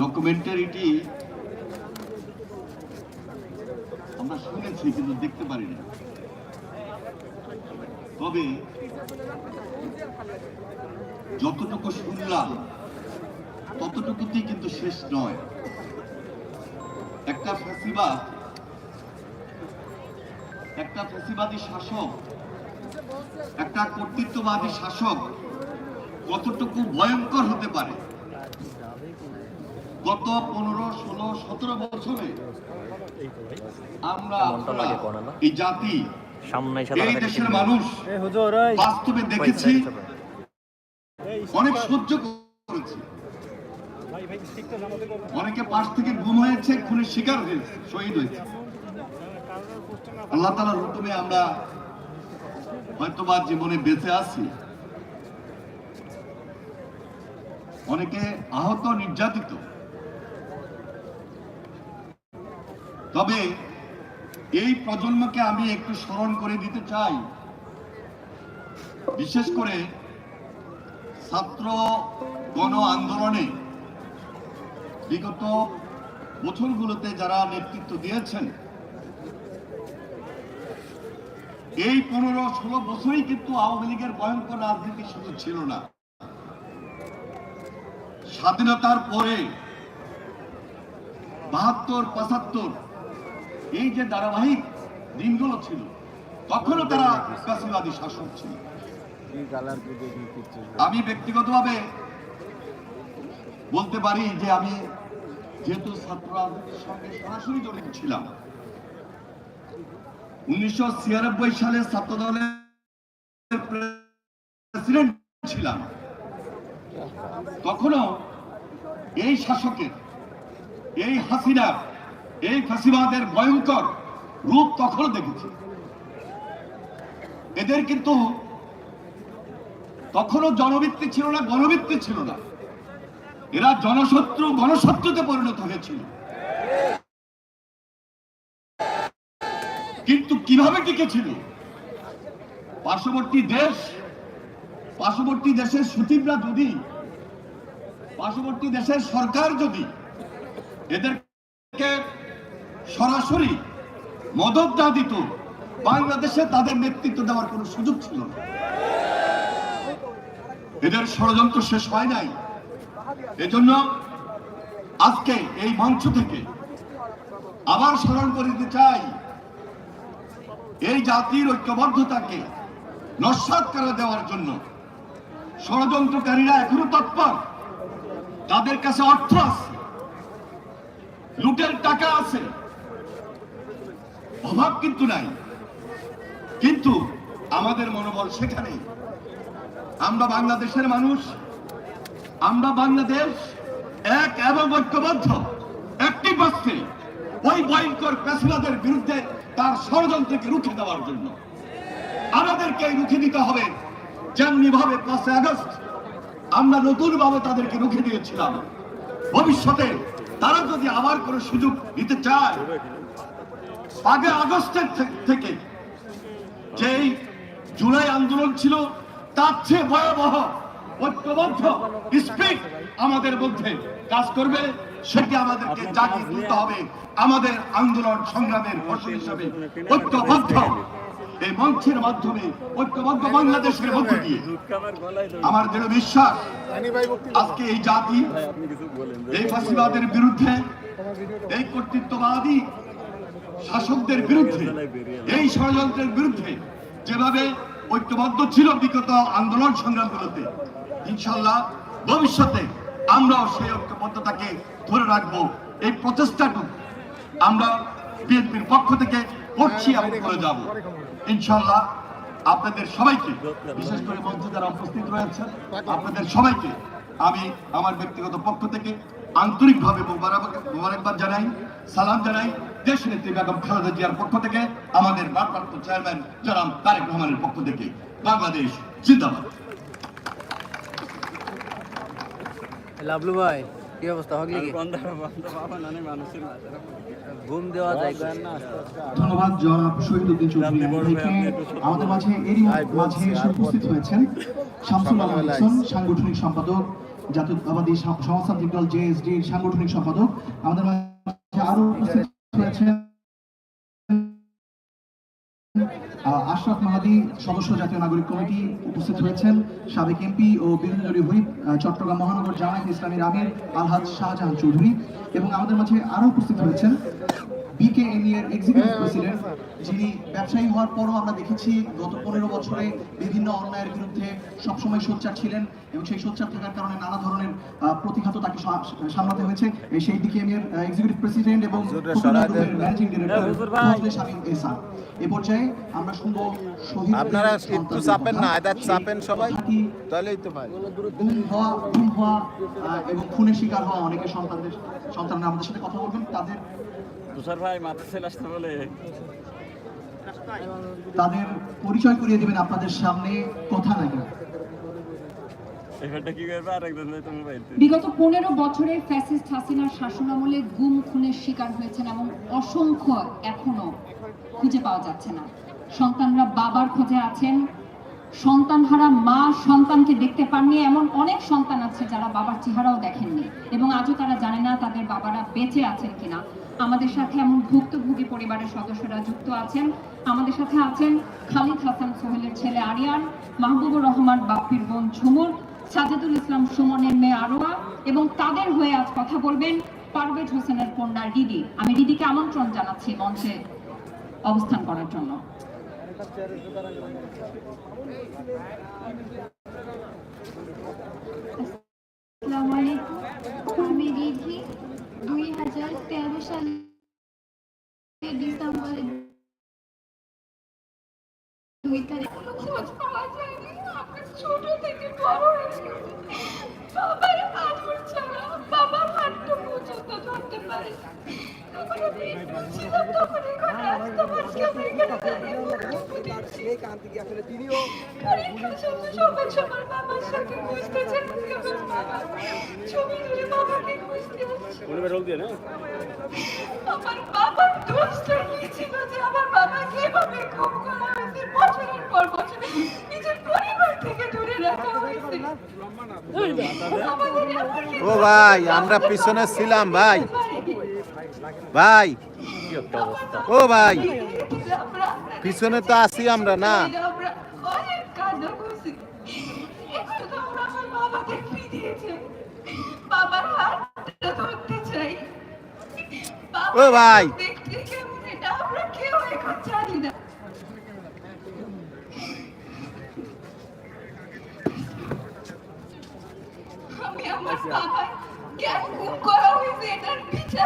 ডকুমেন্টারিটি আমরা শুনেছি, কিন্তু দেখতে পারি না তবে যতটুকু শুনলাম, ততটুকুতেই কিন্তু শেষ নয়। একটা ফ্যাসিবাদ, একটা ফ্যাসিবাদী শাসক, একটা কর্তৃত্ববাদী শাসক কতটুকু ভয়ঙ্কর হতে পারে গত পনেরো ষোলো সতেরো বছরে আমরা? এই জাতি এই দেশের মানুষ বাস্তবে দেখেছি অনেক সহ্য করেছি। অনেকে পাশ থেকে গুম হয়েছে খুনের শিকার হয়েছে শহীদ হয়েছে। আল্লাহ তালার হুকুমে আমরা হয়তোবা জীবনে বেঁচে আছি। অনেকে আহত নির্যাতিত। তবে এই প্রজন্মকে আমি একটু স্মরণ করে দিতে চাই। বিশেষ করে ছাত্র গণ আন্দোলনে বিগত বছরগুলোতে যারা নেতৃত্ব দিয়েছেন, এই পনেরো ষোলো বছরই কিন্তু আওয়ামী লীগের ভয়ঙ্কর রাজনীতি শুধু ছিল না। স্বাধীনতার পরে বাহাত্তর, পঁচাত্তর এই যে ধারাবাহিক দিনগুলো ছিল, তখনও তারা কাশিবাদী শাসক ছিল। আমি ব্যক্তিগতভাবে বলতে পারি যে আমি যেহেতু ছাত্র রাজনীতির সঙ্গে সরাসরি জড়িত ছিলাম, উনিশশো ছিয়ানব্বই সালে ছাত্র দলের প্রেসিডেন্ট ছিলাম। তখনও এই শাসকের, এই হাসিনার এই ফাঁসিবাদের ভয়ঙ্কর রূপ তখনও দেখেছি। এদের কিন্তু তখনও জনবৃত্তি ছিল না গণবৃত্তি ছিল না। এরা জনশত্রু, গণশত্রুতে পরিণত হয়েছিল। কিন্তু কীভাবে টিকেছিল? পার্শ্ববর্তী দেশ, পার্শ্ববর্তী দেশের সচিবরা যদি, পার্শ্ববর্তী দেশের সরকার যদি এদেরকে সরাসরি মদত না দিত, বাংলাদেশে তাদের নেতৃত্ব দেওয়ার কোনো সুযোগ ছিল না। এদের ষড়যন্ত্র শেষ হয় নাই। এজন্য আজকে এই মঞ্চ থেকে আবার স্মরণ করে দিতে চাই, এই জাতির ঐক্যবদ্ধতাকে নস্বাত করে দেওয়ার জন্য ষড়যন্ত্রকারীরা এখনও তৎপর। তাদের কাছে অর্থ আছে, লুটের টাকা আছে অভাব কিন্তু নাই। কিন্তু আমাদের মনোবল সেখানেই। আমরা বাংলাদেশের মানুষ, আমরা বাংলাদেশ এক এবং ঐক্যবদ্ধ, একটি বস্তে ওই ভয়ঙ্কর পেশাদের বিরুদ্ধে তার ষড়যন্ত্রকে রুখে দেওয়ার জন্য। আমাদেরকে রুখে দিতে হবে যেমনি ভাবে পাঁচই আগস্ট আমরা নতুন ভাবে তাদেরকে রুখে দিয়েছিলাম। ভবিষ্যতে তারা যদি আবার কোনো সুযোগ দিতে চায় আগে আগস্টের থেকে যেই জুলাই আন্দোলন ছিল, তার চেয়ে ভয়াবহ, ঐক্যবদ্ধ স্পিক আমাদের মধ্যে কাজ করবে, সেটি আমাদেরকে জাগিয়ে তুলতে হবে। আমাদের আন্দোলন সংগ্রামের ফসল হিসাবে ঐক্যবদ্ধ। এই মঞ্চের মাধ্যমে ঐক্যবদ্ধ বাংলাদেশের মধ্য দিয়ে আমার দৃঢ় বিশ্বাস, আজকে এই জাতি, এই ফাঁসিবাদের বিরুদ্ধে, এই কর্তৃত্ববাদী শাসকদের বিরুদ্ধে, এই ষড়যন্ত্রের বিরুদ্ধে যেভাবে ঐক্যবদ্ধ ছিল বিগত আন্দোলন সংগ্রামগুলোতে ইনশাল্লাহ ভবিষ্যতে আমরাও সেই ঐক্যবদ্ধতাকে ধরে রাখব। এই প্রচেষ্টাটুকু আমরা বিএনপির পক্ষ থেকে করছি এবং করে যাব। ইনশাল্লাহ আপনাদের সবাইকে, বিশেষ করে মঞ্চে যারা উপস্থিত রয়েছেন, আপনাদের সবাইকে আমি আমার ব্যক্তিগত পক্ষ থেকে আন্তরিকভাবে মোবারকবাদ জানাই, সালাম জানাই। দেশ নেত্রী বেগম খালেদা জিয়ার পক্ষ থেকে আমাদের ভারপ্রাপ্ত চেয়ারম্যান জনাব তারেক রহমানের পক্ষ থেকে বাংলাদেশ জিন্দাবাদ। লাভলু ভাই কি অবস্থা? হগলি কি? ঘুম দেওয়া যায় না? ধন্যবাদ জনাব শহীদুদ্দিন চৌধুরী আমাদের মাঝে এরই মাঝে এসে উপস্থিত হয়েছেন শামসুল আলম সাংগঠনিক সম্পাদক জাতীয়তাবাদী সম- সমাজতান্ত্রিক দল জেএসডি সাংগঠনিক সম্পাদক। আমাদের আশরাফ মাহাদি সদস্য জাতীয় নাগরিক কমিটি উপস্থিত হয়েছেন। সাবেক এমপি ও বিরোধী দলীয় হুইপ চট্টগ্রাম মহানগর জামায়াত ইসলামীর আমির আলহাজ শাহজাহান চৌধুরী এবং আমাদের মাঝে আরও উপস্থিত হয়েছেন বিকেএমই এর এক্সিকিউটিভ প্রেসিডেন্ট যিনি ব্যবসায়ী হওয়ার পরও আমরা দেখেছি গত পনেরো বছরে বিভিন্ন অন্যায়ের বিরুদ্ধে সবসময় সোচ্চার ছিলেন এবং সেই সোচ্চার থাকার কারণে নানা ধরনের প্রতিঘাত তাকে সামলাতে হয়েছে। সেই বিকেএমই এর এক্সিকিউটিভ প্রেসিডেন্ট এবং ম্যানেজিং ডিরেক্টর আমিন এ পর্যায়ে আমরা শুনব শহীদ আপনারা একটু চাপেন না এদের চাপেন সবাই। তাহলেই তো ভাই গুম হওয়া গুম হওয়া এবং খুনের শিকার হওয়া অনেকের সন্তানদের সন্তানরা আমাদের সাথে কথা বলবেন তাদের তুষার ভাই আসতে বলে। তাদের পরিচয় করিয়ে দিবেন আপনাদের সামনে কথা নাকি? বিগত পনেরো বছরে ফ্যাসিস্ট হাসিনার শাসনামলে গুম খুনের শিকার হয়েছেন এবং অসংখ্য এখনও খুঁজে পাওয়া যাচ্ছে না। সন্তানরা বাবার খোঁজে আছেন সন্তানহারা মা সন্তানকে দেখতে পাননি। এমন অনেক সন্তান আছে যারা বাবার চেহারাও দেখেননি এবং আজও তারা জানে না তাদের বাবারা বেঁচে আছেন কিনা। আমাদের সাথে এমন ভুক্তভোগী পরিবারের সদস্যরা যুক্ত আছেন। আমাদের সাথে আছেন খালিদ হাসান সোহেলের ছেলে আরিয়ান, মাহবুবুর রহমান, বাপ্পির বোন ঝুমুর, সাজেদুল ইসলাম, সুমনের মেয়ে আরোয়া এবং তাদের হয়ে আজ কথা বলবেন পারভেজ হোসেনের কন্যা রিদি। আমি রিদিকে আমন্ত্রণ জানাচ্ছি মঞ্চে অবস্থান করার জন্য। আসসালামু আলাইকুম। আমি রিধি দুই হাজার তেরো সালে ডিসেম্বরে দুই তারিখ। খোঁজ পাওয়া যায়নি আমরা ছোট থেকে বড় হয়েছি বাবার আদর ছাড়া বাবার হাতটা পর্যন্ত ধরতে পারি। দিয়ে না? আমার বাবার দোষটা কি ছিল যে আমার করা হয়েছে বছরের পর বছর। নিজের পরিবার থেকে দূরে রাখা হয়েছে। ও ভাই আমরা পিছনে ছিলাম ভাই। ভাই। ও ভাই। পিছনে তো আছি আমরা না? ও ভাই। আমরা বাবার কেন গুম করা হয়েছে এই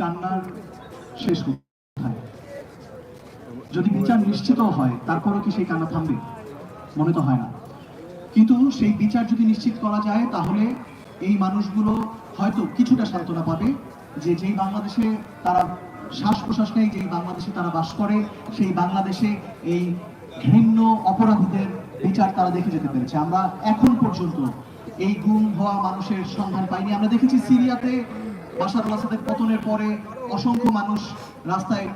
কান্নার শেষ কোথায় যদি বিচার নিশ্চিত হয়, তারপরও কি সেই কান্না থামবে? মনে তো হয় না। কিন্তু সেই বিচার যদি নিশ্চিত করা যায়, তাহলে এই মানুষগুলো হয়তো কিছুটা সান্ত্বনা পাবে। যে যেই বাংলাদেশে তারা শ্বাস প্রশ্বাস নেই যেই বাংলাদেশে তারা বাস করে, সেই বাংলাদেশে এই ঘৃণ্য অপরাধীদের বিচার তারা দেখে যেতে পেরেছে। আমরা এখন পর্যন্ত এই গুম হওয়া মানুষের সন্ধান পাইনি। আমরা দেখেছি সিরিয়াতে বাসার আসাদের পতনের পরে অসংখ্য মানুষ রাস্তায়,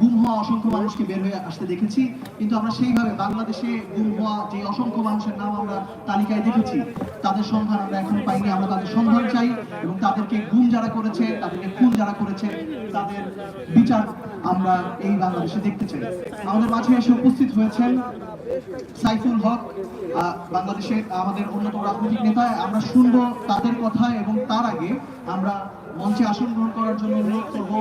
গুম হওয়া অসংখ্য মানুষকে বের হয়ে আসতে দেখেছি, কিন্তু আমরা সেইভাবে বাংলাদেশে গুম হওয়া যে অসংখ্য মানুষের নাম আমরা তালিকায় দেখেছি, তাদের সন্ধান আমরা এখন পাইনি। আমরা তাদের সন্ধান চাই এবং তাদেরকে গুম যারা করেছে, তাদেরকে খুন যারা করেছে, তাদের বিচার আমরা এই বাংলাদেশে দেখতে চাই। আমাদের মাঝে এসে উপস্থিত হয়েছেন সাইফুল হক বাংলাদেশের আমাদের অন্যতম রাজনৈতিক নেতা। আমরা শুনব তাদের কথা এবং তার আগে আমরা মঞ্চে আসন গ্রহণ করার জন্য অনুরোধ করব।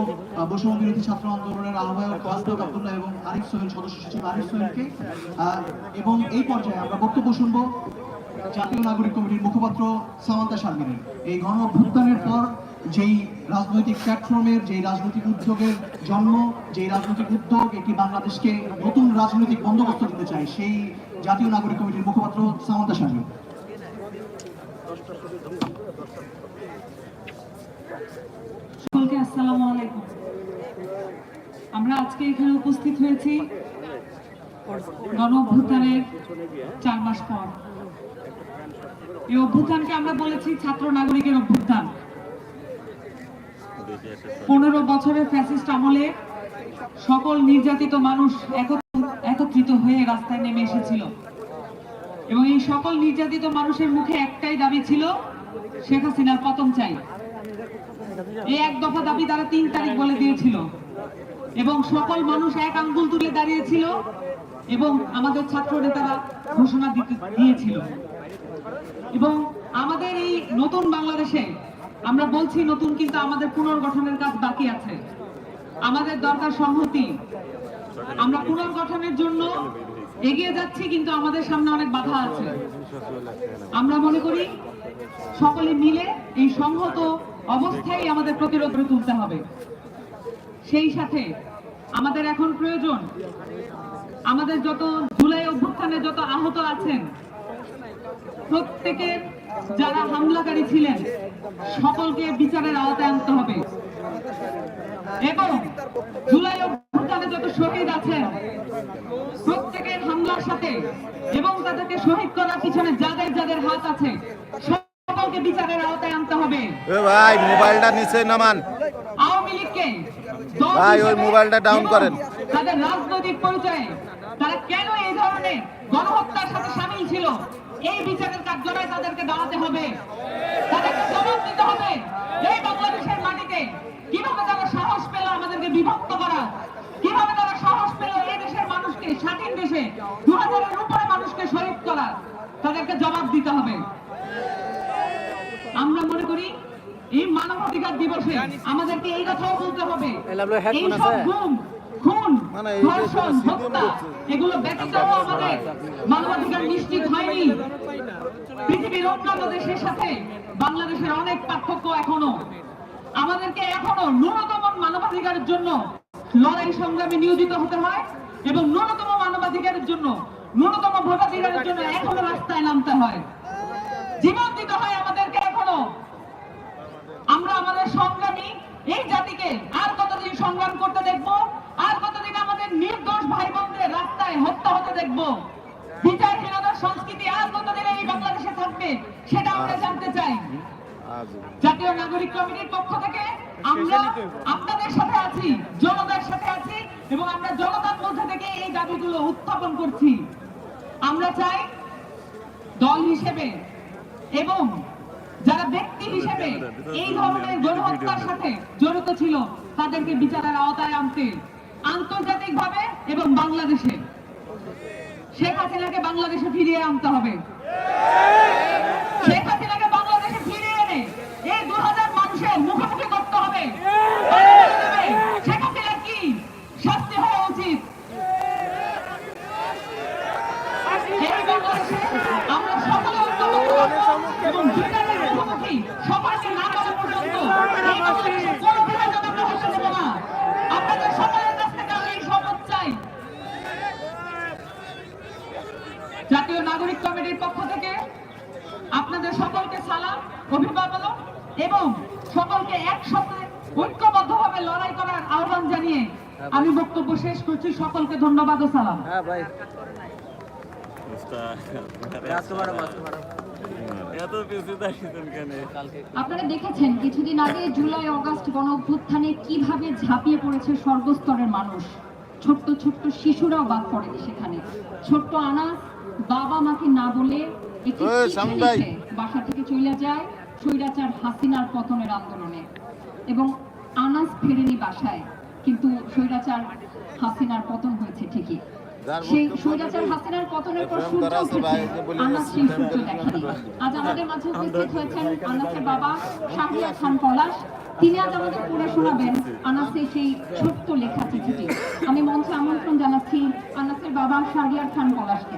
বৈষম্য বিরোধী ছাত্র আন্দোলনের আহ্বায়ক ওয়াসদক আব্দুল্লাহ এবং আরিফ সোহেল সদস্য সচিব আরিফ সোহেলকে এবং এই পর্যায়ে আমরা বক্তব্য শুনব জাতীয় নাগরিক কমিটির মুখপাত্র সামান্তা শারমিনের। এই গণ অভ্যুত্থানের পর যেই রাজনৈতিক প্ল্যাটফর্মের, যেই রাজনৈতিক উদ্যোগের জন্ম, যেই রাজনৈতিক উদ্যোগ এটি বাংলাদেশকে নতুন রাজনৈতিক বন্দোবস্ত দিতে চায়, সেই জাতীয় নাগরিক কমিটির মুখপাত্র সামান্তা শারমিন। সকলকে আসসালামু আলাইকুম। আমরা আজকে এখানে উপস্থিত হয়েছি গণ অভ্যুত্থানের চার মাস পর। এই অভ্যুত্থানকে আমরা বলেছি ছাত্র নাগরিকের অভ্যুত্থান। পনেরো বছরের ফ্যাসিস্ট আমলে সকল নির্যাতিত মানুষ একত্রিত হয়ে রাস্তায় নেমে এসেছিল। এবং এই সকল নির্যাতিত মানুষের মুখে একটাই দাবি ছিল, শেখ হাসিনার পতন চাই। এই এক দফা দাবি তারা তিন তারিখ বলে দিয়েছিল। এবং সকল মানুষ এক আঙ্গুল তুলে দাঁড়িয়েছিল এবং আমাদের ছাত্র নেতারা ঘোষণা দিতে দিয়েছিল। এবং আমাদের এই নতুন বাংলাদেশে আমরা বলছি নতুন কিন্তু আমাদের পুনর্গঠনের কাজ বাকি আছে। আমাদের দরকার সংহতি। আমরা পুনর্গঠনের জন্য এগিয়ে যাচ্ছি কিন্তু আমাদের সামনে অনেক বাধা আছে। আমরা মনে করি সকলে মিলে এই সংহত অবস্থায় আমাদের প্রতিরোধ তুলতে হবে। সেই সাথে আমাদের এখন প্রয়োজন, আমাদের যত জুলাই অভ্যুত্থানে যত আহত আছেন, প্রত্যেকের যারা হামলাকারী ছিলেন, সকলকে বিচারের আওতায় আনতে হবে। এবং জুলাই অভ্যুত্থানে যত শহীদ আছেন, প্রত্যেকের হামলার সাথে এবং তাদেরকে শহীদ করার পিছনে যাদের যাদের হাত আছে সকলকে বিচারের আওতায় আনতে হবে। এ ভাই মোবাইলটা নিচে নামান। আওয়ামী লীগকে ভাই, ওই মোবাইলটা ডাউন করেন। তাদের রাজনৈতিক পরিচয়ে তারা কেন এই ধরনের গণহত্যার সাথে সামিল ছিল? এই বিচারের কার্যালয়ে তাদেরকে দাঁড়াতে হবে। তাদেরকে জবাব দিতে হবে। এই বাংলাদেশের মাটিতে কীভাবে তারা সাহস পেল আমাদেরকে বিভক্ত করা? কীভাবে তারা সাহস পেল এই দেশের মানুষকে স্বাধীন দেশে দু হাজারের উপরে মানুষকে শহীদ করা? তাদেরকে জবাব দিতে হবে। আমরা মনে করি এই মানবাধিকার দিবসে আমাদেরকে এই কথাও বলতে হবে। এই লাভলু headphone এই সব গুম খুন মানে এই যে ধর্ষণ হত্যা এগুলো ব্যতীত আমাদের মানবাধিকার নিশ্চিত হয়নি। পৃথিবীর অন্যান্য দেশের সাথে বাংলাদেশের অনেক পার্থক্য এখনও। আমাদেরকে এখনও ন্যূনতম মানবাধিকারের জন্য লড়াই সংগ্রামে নিয়োজিত হতে হয় এবং ন্যূনতম মানবাধিকারের জন্য ন্যূনতম ভোটাধিকারের জন্য এখনও রাস্তায় নামতে হয়। জীবন দিতে হয় আমাদেরকে আমরা আমাদের সংগ্রামী এই জাতিকে আর কতদিন সংগ্রাম করতে দেখব? আর কতদিন আমাদের নির্দোষ ভাই বোনদের রাস্তায় হত্যা হতে দেখব? বিচারহীনতার সংস্কৃতি আর কতদিন এই বাংলাদেশে থাকবে, সেটা আমরা জানতে চাই। জাতীয় নাগরিক কমিটির পক্ষ থেকে আমরা আপনাদের সাথে আছি, জনতার সাথে আছি, এবং আমরা জনতার মধ্যে থেকে এই দাবিগুলো উত্থাপন করছি। আমরা চাই দল হিসেবে এবং যারা ব্যক্তি হিসেবে এই ধরনের গণহত্যার সাথে জড়িত ছিল, তাদেরকে বিচারের আওতায় আনতে আন্তর্জাতিক ভাবে এবং বাংলাদেশে। শেখ হাসিনাকে বাংলাদেশে ফিরিয়ে আনতে হবে। শেখ হাসিনাকে বাংলাদেশে ফিরিয়ে এনে এই দু হাজার মানুষের মুখোমুখি করতে হবে শেখ হাসিনা কি শাস্তি হওয়া উচিত এই বাংলাদেশে আমরা সকলে ঐক্যবদ্ধ থাকব এবং বিচারের মুখোমুখি সবাইকে না করা পর্যন্ত এই বাংলাদেশে কোনো বিভাজন আমরা হতে দেব না আপনাদের সকলের কাছ থেকে আমি এই শপথ চাই জাতীয় নাগরিক কমিটির পক্ষ থেকে আপনাদের সকলকে সালাম অভিভাবক এবং সকলকে একসাথে ঐক্যবদ্ধভাবে লড়াই করার আহ্বান জানিয়ে আমি বক্তব্য শেষ করছি। সকলকে ধন্যবাদ ও সালাম। হ্যাঁ ভাই। আপনারা দেখেছেন কিছুদিন আগে জুলাই অগাস্ট গণ অভ্যুত্থানে কীভাবে ঝাঁপিয়ে পড়েছে সর্বস্তরের মানুষ। ছোট্ট ছোট্ট শিশুরাও বাদ পড়েনি সেখানে। ছোট্ট আনাস বাবা মাকে না বলে একটি বাসা থেকে চলে যায় স্বৈরাচার হাসিনার পতনের আন্দোলনে। এবং আনাস ফেরেনি বাসায় কিন্তু স্বৈরাচার হাসিনার পতন হয়েছে ঠিকই। সেই স্বৈরাচার হাসিনার পতনের পর সূর্য উঠেছে। আনাস সেই সূর্য দেখেনি। আজ আমাদের মাঝে উপস্থিত হয়েছেন আনাসের বাবা শাহরিয়া খান পলাশ। তিনি আজ আমাদের পড়ে শোনাবেন আনাসের সেই ছোট্ট লেখা চিঠিটি আমি মঞ্চে আমন্ত্রণ জানাচ্ছি আনাসের বাবা শাহরিয়ার খান পলাশকে।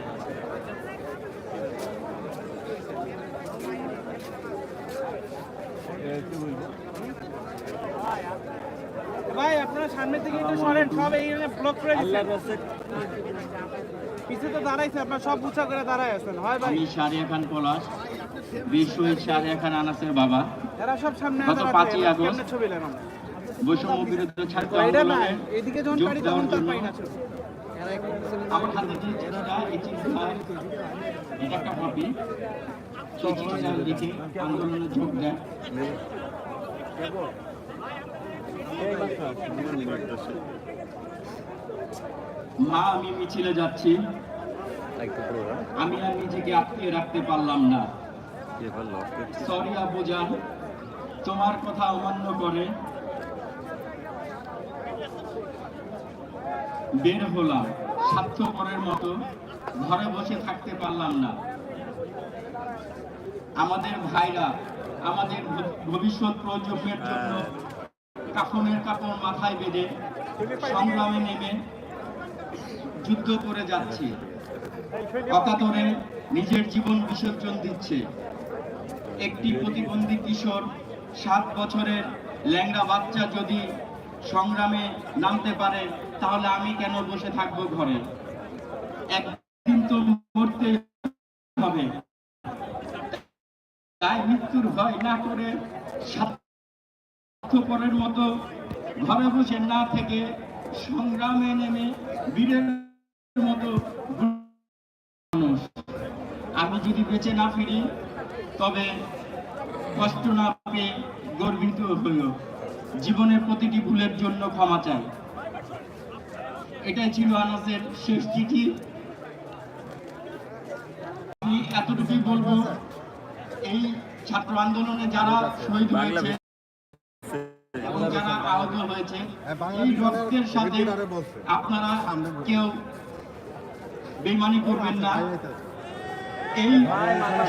থেকে সব এই ব্লক করে পিছে তো দাঁড়াইছে আপনারা সব উঁচা করে দাঁড়ায় আছেন। হয় ভাই। আমি শাহরিয়া খান পলাশ শহীদ শাহরিয়া খান আনাসের বাবা। এরা সব সামনে গত দাঁড়াতে পাঁচই আগস্ট ছবি নেন বৈষম্য বিরুদ্ধ ছাত্র আন্দোলনে এদিকে যখন দেওয়ার তখন তার পাই না আমার হাতে যে চিঠিটা এই চিঠিটা এটা একটা কপি সেই চিঠিটা লিখে আন্দোলনে যোগ দেয়। মা আমি মিছিলে যাচ্ছি। আমি আর নিজেকে আটকে রাখতে পারলাম না। সরি আব্বুজান তোমার কথা অমান্য করে। বের হলাম। স্বার্থপরের মতো ঘরে বসে থাকতে পারলাম না। আমাদের ভাইরা আমাদের ভবিষ্যৎ প্রজন্মের জন্য কাফনের কাপড় মাথায় বেঁধে সংগ্রামে নেমে যুদ্ধ করে যাচ্ছে। অকাতরে নিজের জীবন বিসর্জন দিচ্ছে। একটি প্রতিবন্ধী কিশোর সাত বছরের ল্যাংড়া বাচ্চা যদি সংগ্রামে নামতে পারে, তাহলে আমি কেন বসে থাকব ঘরে? একদিন তো মরতে হবে। তাই মৃত্যুর ভয় না করে স্বার্থপরের মতো ঘরে বসে না থেকে সংগ্রামে নেমে বীরের মানুষ। আমি যদি বেঁচে না ফিরি তবে কষ্ট না পেয়ে গর্বিত হইল জীবনের প্রতিটি ভুলের জন্য ক্ষমা চাই। এটাই ছিল আনাসের শেষ চিঠি। আমি এতটুকুই বলব এই ছাত্র আন্দোলনে যারা শহীদ হয়েছে এবং যারা আহত হয়েছে এই রক্তের সাথে আপনারা কেউ বেমানি করবেন না। এই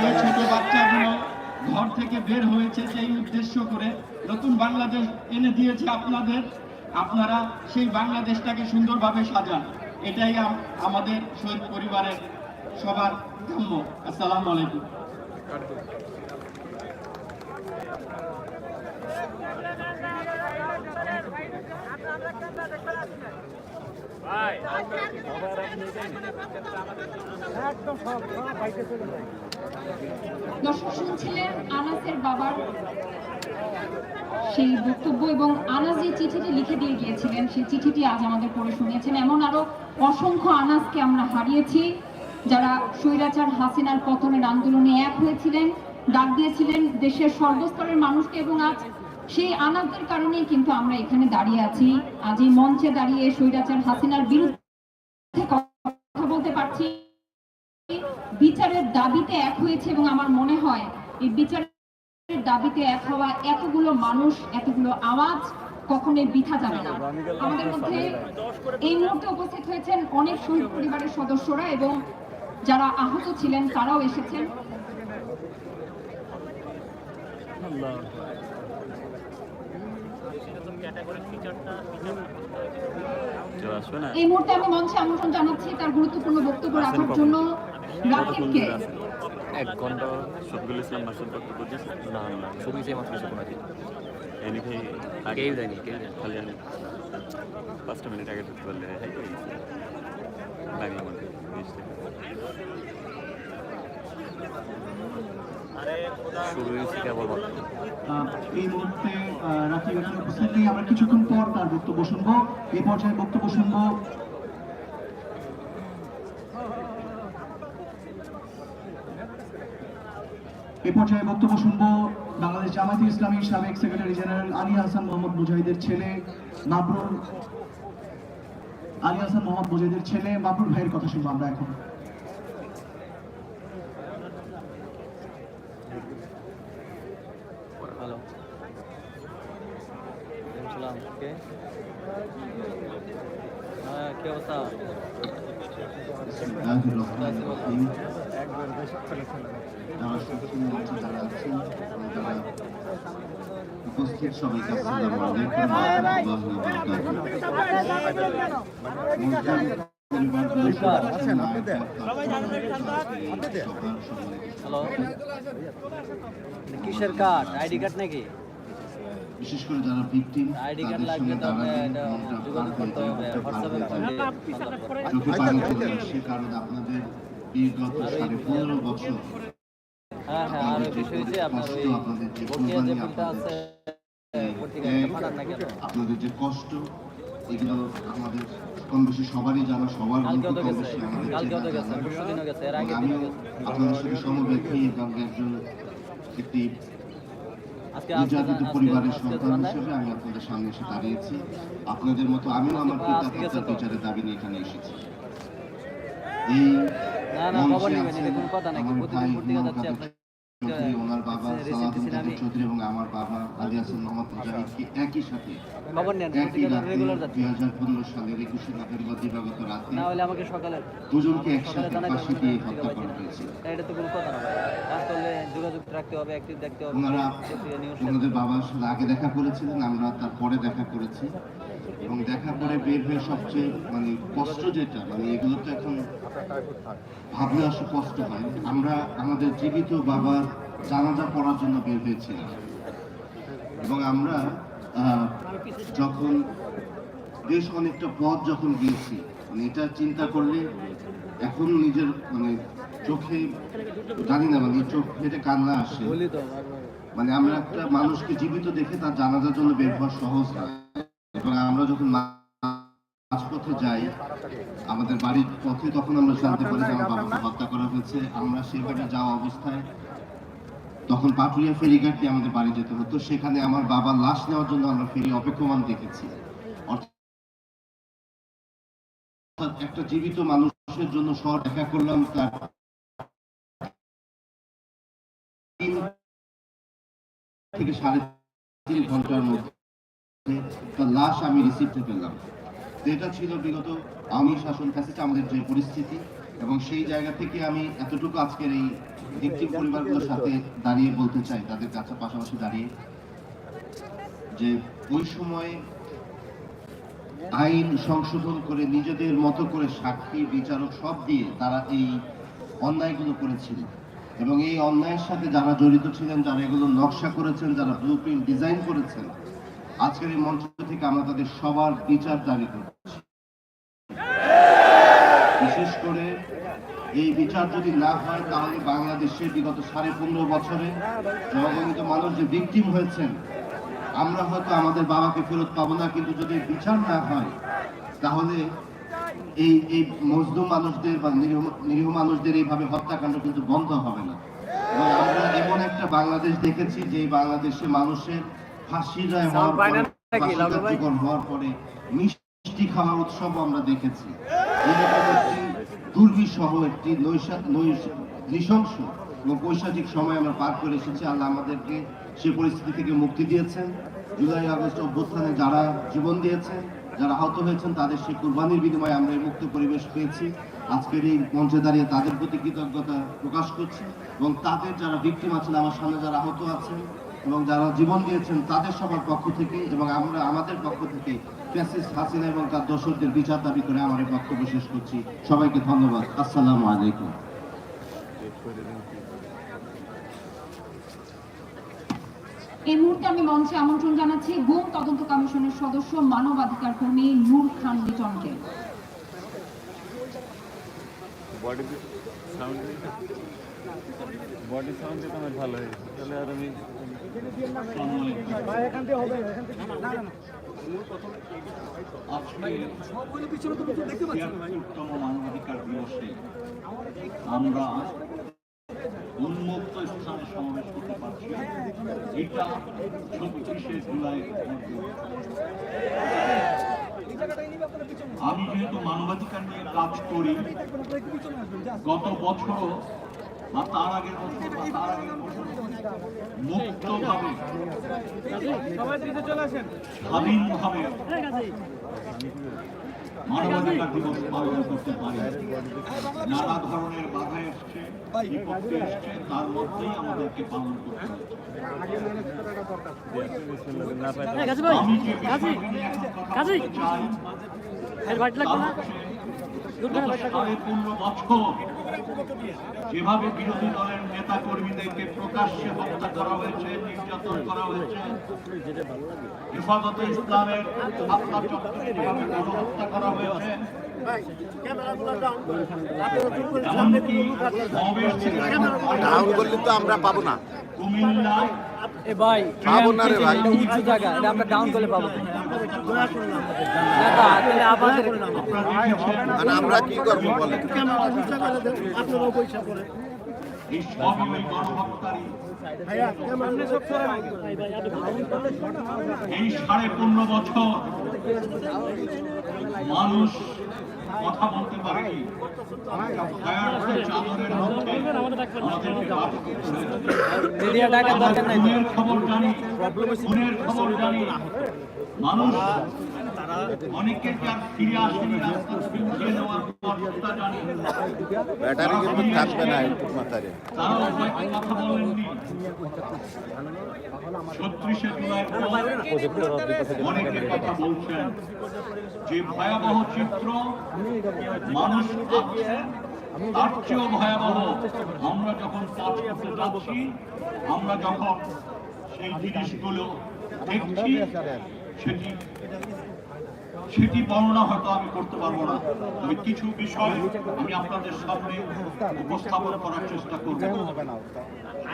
যে ছোট বাচ্চাগুলো ঘর থেকে বের হয়েছে সেই উদ্দেশ্য করে নতুন বাংলাদেশ এনে দিয়েছে আপনাদের। আপনারা সেই বাংলাদেশটাকে সুন্দরভাবে সাজান। এটাই আমাদের শহীদ পরিবারের সবার কাম্য। আসসালামু আলাইকুম। সেই বক্তব্য এবং আনাস যে চিঠিটি লিখে দিয়ে গিয়েছিলেন, সেই চিঠিটি আজ আমাদের পড়ে শুনিয়েছেন। এমন আরও অসংখ্য আনাসকে আমরা হারিয়েছি, যারা স্বৈরাচার হাসিনার পতনের আন্দোলনে এক হয়েছিলেন, ডাক দিয়েছিলেন দেশের সর্বস্তরের মানুষকে এবং আজ সেই আনাসদের কারণেই কিন্তু আমরা এখানে দাঁড়িয়ে আছি। আজ এই মঞ্চে দাঁড়িয়ে স্বৈরাচার হাসিনার বিরুদ্ধে কথা বলতে পারছি। বিচারের দাবিতে এক হয়েছে এবং আমার মনে হয় এই বিচারের দাবিতে এক হওয়া এতগুলো মানুষ, এতগুলো আওয়াজ কখনোই বৃথা যাবে না। আমাদের মধ্যে এই মুহূর্তে উপস্থিত হয়েছেন অনেক শহীদ পরিবারের সদস্যরা এবং যারা আহত ছিলেন তারাও এসেছেন। এই মুহূর্তে আমি মঞ্চে আমন্ত্রণ জানাচ্ছি তার গুরুত্বপূর্ণ বক্তব্য রাখার জন্য রাকিবকে। এক ঘণ্টা। শফিকুল ইসলাম মাসুদ বক্তব্য না না শুধু সেই মাত্র শুধু না এনে ভাই আগে দেয়নি খালি আমি পাঁচটা মিনিট আগে ঢুকতে পারলে হ্যাঁ বাংলা মধ্যে বিশ টাকা শুরু এই মুহূর্তে উপস্থিত নেই আমরা কিছুক্ষণ পর তার বক্তব্য শুনব। পর্যায়ে বক্তব্য শুনব এ পর্যায়ে বক্তব্য শুনব বাংলাদেশ জামায়াতে ইসলামীর সাবেক সেক্রেটারি জেনারেল আলী হাসান মোহাম্মদ মুজাহিদের ছেলে মাবরুর আলী হাসান মোহাম্মদ মুজাহিদের ছেলে মাবরুর ভাইয়ের কথা শুনব আমরা এখন। হ্যালো সালাম কে হ্যাঁ কি অবস্থা? উপস্থিত সবাইকে। কিসের কার্ড আইডি কার্ড নাকি বিশেষ করে যারা আইডি কার্ড লাগবে আসছে কারণ আপনাদের বিগত সাড়ে পনেরো বছর হ্যাঁ হ্যাঁ আপনার ওই আপনাদের যে কষ্ট এগুলো আমাদের কম বেশি সবারই জানা সবার কিন্তু কম বেশি আমাদের গেছে আপনাদের সাথে একজন একটি নির্যাতিত পরিবারের সন্তান হিসেবে আমি আপনাদের সামনে এসে দাঁড়িয়েছি। আপনাদের মতো আমিও আমার পিতা তো। বিচারের দাবি নিয়ে এখানে এসেছি। এই মঞ্চে আছেন আমার ভাই পত্রিকা মোহাম্মদ যাচ্ছে কাদের আপনার চৌধুরী, ওনার বাবা রিসিপ্ট দিচ্ছি চৌধুরী এবং আমার বাবা আলী হাসান মোহাম্মদ মুজাহিদ একই সাথে। একই রাতে দুই হাজার পনেরো সালের একুশে নভেম্বর দিবাগত রাতে না হলে আমাকে সকালে দুজনকে একসাথে ফাঁসি দিয়ে হত্যা করা হয়েছিল এটা তো কোনো কথা না করলে যোগাযোগ রাখতে হবে অ্যাক্টিভ দেখতে হবে। ওনারা পত্রিকা নিউজ ওনাদের বাবার সাথে আগে দেখা করেছিলেন আমরা তারপরে দেখা করেছি। এবং দেখা করে বের হয়ে সবচেয়ে মানে কষ্ট যেটা মানে এগুলো তো এখন ভাবলে আসলে কষ্ট হয়। আমরা আমাদের জীবিত বাবার জানাজা পড়ার জন্য বের হয়েছিলাম। এবং আমরা যখন বেশ অনেকটা পথ যখন গিয়েছি মানে এটা চিন্তা করলে এখন নিজের মানে চোখে, জানি না মানে চোখ ফেটে কান্না আসে। মানে আমরা একটা মানুষকে জীবিত দেখে তার জানাজার জন্য বের হওয়া সহজ না এবং আমরা যখন মাঝপথে যাই, আমাদের বাড়ির পথে তখন আমরা জানতে পারি যে আমার বাবাকে হত্যা করা হয়েছে। আমরা সেভাবে যাওয়া অবস্থায় তখন পাটুরিয়া ফেরিঘাট দিয়ে আমাদের বাড়ি যেতে হতো। সেখানে আমার বাবার লাশ নেওয়ার জন্য আমরা ফেরি অপেক্ষমান দেখেছি। একটা জীবিত মানুষের জন্য শহর দেখা করলাম, তার থেকে সাড়ে তিন ঘণ্টার মধ্যে। তার লাশ আমি পেলাম ছিল বিগত শাসন ফ্যাসিস্ট আমাদের যে পরিস্থিতি এবং সেই জায়গা থেকে আমি এতটুকু আজকের এই ভিকটিম পরিবারগুলোর সাথে দাঁড়িয়ে বলতে চাই, তাদের কাছে পাশাপাশি দাঁড়িয়ে। যে ওই সময়ে আইন সংশোধন করে নিজেদের মতো করে সাক্ষী, বিচারক সব দিয়ে তারা এই অন্যায়গুলো করেছিল এবং এই অন্যায়ের সাথে যারা জড়িত ছিলেন, যারা এগুলো নকশা করেছেন, যারা ব্লু ডিজাইন করেছেন আজকের এই মঞ্চ থেকে আমরা তাদের সবার বিচার দাবি করছি। বিশেষ করে এই বিচার যদি না হয়, তাহলে বাংলাদেশে বিগত সাড়ে পনেরো বছরে জনগণিত মানুষ যে ভিকটিম হয়েছেন, আমরা হয়তো আমাদের বাবাকে ফেরত পাবো না, কিন্তু যদি বিচার না হয়, তাহলে এই এই মজদুম মানুষদের বা নিরীহ মানুষদের এইভাবে হত্যাকাণ্ড কিন্তু বন্ধ হবে না। এবং আমরা এমন একটা বাংলাদেশ দেখেছি যে বাংলাদেশে মানুষের ফাঁসির রায় হওয়ার পরে ফাঁসি হওয়ার পরে মিষ্টি খাওয়ার উৎসব আমরা দেখেছি। দুর্বিসহ একটি নৃশংস এবং পৈশাচিক সময় আমরা পার করে এসেছি। আল্লাহ আমাদেরকে সে পরিস্থিতি থেকে মুক্তি দিয়েছেন। জুলাই আগস্ট অভ্যুত্থানে যারা জীবন দিয়েছেন যারা আহত হয়েছেন তাদের সেই কুরবানির বিনিময়ে আমরা এই মুক্ত পরিবেশ পেয়েছি। আজকের এই মঞ্চে দাঁড়িয়ে তাদের প্রতি কৃতজ্ঞতা প্রকাশ করছি এবং তাদের যারা ভিক্টিম আছেন আমার সামনে যারা আহত আছেন এবং যারা জীবন দিয়েছেন তাদের সবার পক্ষ থেকে এবং আমরা আমাদের পক্ষ থেকে ফ্যাসিস্ট হাসিনা এবং তার দর্শকদের বিচার দাবি করে আমার এই বক্তব্য শেষ করছি। সবাইকে ধন্যবাদ। আসসালামু আলাইকুম। এই মুহূর্তে আমি মঞ্চে আমন্ত্রণ জানাচ্ছি গুম তদন্ত কমিশনের সদস্য মানবাধিকার কর্মী নূর খান লিটনকে। বডি সাউন্ড বডি সাউন্ড ভালো হয়েছে। তাহলে আর আমি মানবাধিকার দিবসে আমরা উন্মুক্ত স্থানে সমাবেশ করতে পারছি এটা ছত্রিশে জুলাই আমি যেহেতু মানবাধিকার নিয়ে কাজ করি, গত বছর বা তার আগের বছর বা তার আগের বছর মুক্তভাবে স্বাধীনভাবে মানবাধিকার দিবস পালন করতে পারি। নানা ধরনের বাধা এসছে বিপত্তি এসছে তার মধ্যেই আমাদেরকে পালন করতে হবে। আমি যে বিষয়টি এখন কথা বলতে চাই তা হচ্ছে গত সাড়ে পনেরো বছর যেভাবে বিরোধী দলের নেতা কর্মীদেরকে প্রকাশ্যে হত্যা করা হয়েছে নির্যাতন করা হয়েছে হেফাজতে ইসলামের হত্যা গণহত্যা করা হয়েছে ডাউন করলে তো আমরা পাবো না। কুমিল্লায় এ ভাই পাবো না রে ভাই। উঁচু জায়গা এটা আমরা ডাউন করলে পাবো। না মানে আমরা কি করব বলে এই সাড়ে পনেরো বছর মানুষ কথা বলতে খবর জানি খুনের খবর জানি। মানুষ অনেকে যার ফিরে আসেনি? রাস্তা ফিরিয়ে নেওয়ার পর জানি। ব্যাটারি কিন্তু থাকবে না একটু মাথায়। তারাও কথা বলেননি। ছত্রিশে জুলাই অনেকে কথা বলছেন যে ভয়াবহ চিত্র মানুষ তার চেয়েও ভয়াবহ আমরা যখন কাজ করতে যাচ্ছি আমরা যখন সেই জিনিসগুলো দেখছি সেটি সেটি বর্ণনা হয়তো আমি করতে পারব না। তবে কিছু বিষয় আমি আপনাদের সামনে উপস্থাপন করার চেষ্টা করব।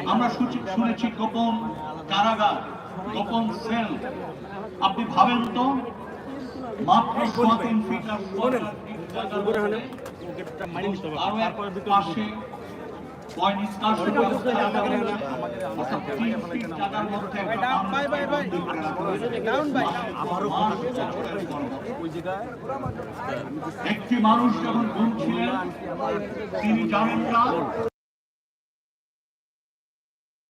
আমরা শুনছি- গোপন কারাগার গোপন সেল। আপনি ভাবেন তো? মাত্র সোয়া তিন ফিট আরও এক পাশে নিষ্কাশন জায়গার মধ্যে একটা মানুষ যখন ঘুমছিলেন তিনি জানেন না